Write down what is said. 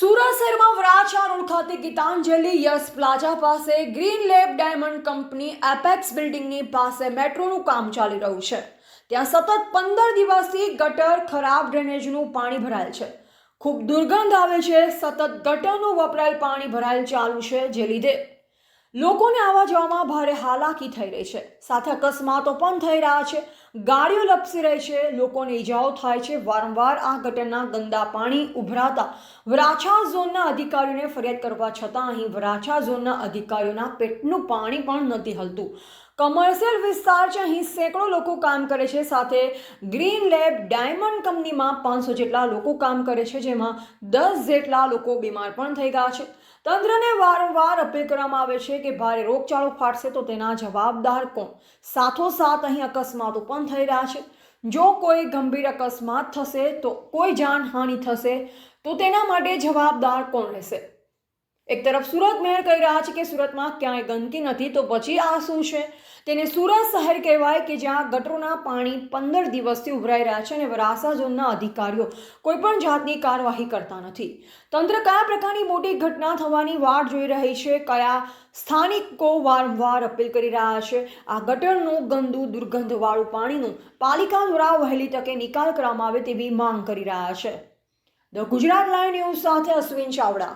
સુરત શહેરમાં વરાછા રોડ ખાતે Gitanjali yes plaza પાસે green lab diamond company Apex બિલ્ડિંગની પાસે મેટ્રોનું કામ ચાલી રહ્યું છે. ત્યાં સતત પંદર દિવસથી ગટર ખરાબ ડ્રેનેજનું પાણી ભરાયેલ છે. ખૂબ દુર્ગંધ આવે છે, સતત ગટરનું વપરાયેલ પાણી ભરાયેલ ચાલુ છે, જે લીધે લોકોને આવવા જવામાં ભારે હાલાકી થઈ રહી છે. સાથે અકસ્માતો પણ થઈ રહ્યા છે. ગાડીઓ લપસી રહી છે. લોકોને ઈજાઓ થાય છે. વારંવાર આ ગટરના ગંદા પાણી ઉભરાતા વરાછા ઝોનના અધિકારીઓને ફરિયાદ કરવા છતાં અહીં વરાછા ઝોનના અધિકારીઓના પેટનું પાણી પણ નથી હલતું. કમર્શિયલ વિસ્તાર છે. અહીં સેંકડો લોકો કામ કરે છે. સાથે ગ્રીન લેબ ડાયમંડ કંપનીમાં પાંચસો જેટલા લોકો કામ કરે છે. જેમાં દસ જેટલા લોકો બીમાર પણ થઈ ગયા છે. તંત્રને વારંવાર અપીલ કરવામાં આવે છે કે ભારે રોગચાળો ફાટશે તો તેના જવાબદાર કોણ? સાથોસાથ અહીં અકસ્માતો પણ થઈ રહ્યા છે. જો કોઈ ગંભીર અકસ્માત થશે, તો કોઈ જાનહાનિ થશે, તો તેના માટે જવાબદાર કોણ રહેશે? એક તરફ સુરત મેયર કહી રહ્યા છે કે સુરતમાં ક્યાંય ગંદકી નથી, તો પછી આ શું છે? તેને સુરત શહેર કહેવાય કે જ્યાં ગટરોના પાણી પંદર દિવસથી ઉભરાઈ રહ્યા છે અને વરાસા ઝોનના અધિકારીઓ કોઈપણ જાતની કાર્યવાહી કરતા નથી. તંત્ર કયા પ્રકારની મોટી ઘટના થવાની વાટ જોઈ રહી છે? કયા સ્થાનિકો વારંવાર અપીલ કરી રહ્યા છે? આ ગટરનું ગંદુ દુર્ગંધવાળું પાણીનું પાલિકા દ્વારા વહેલી તકે નિકાલ કરવામાં આવે તેવી માંગ કરી રહ્યા છે. ધ ગુજરાત લાઈવ ન્યૂઝ સાથે અશ્વિન ચાવડા.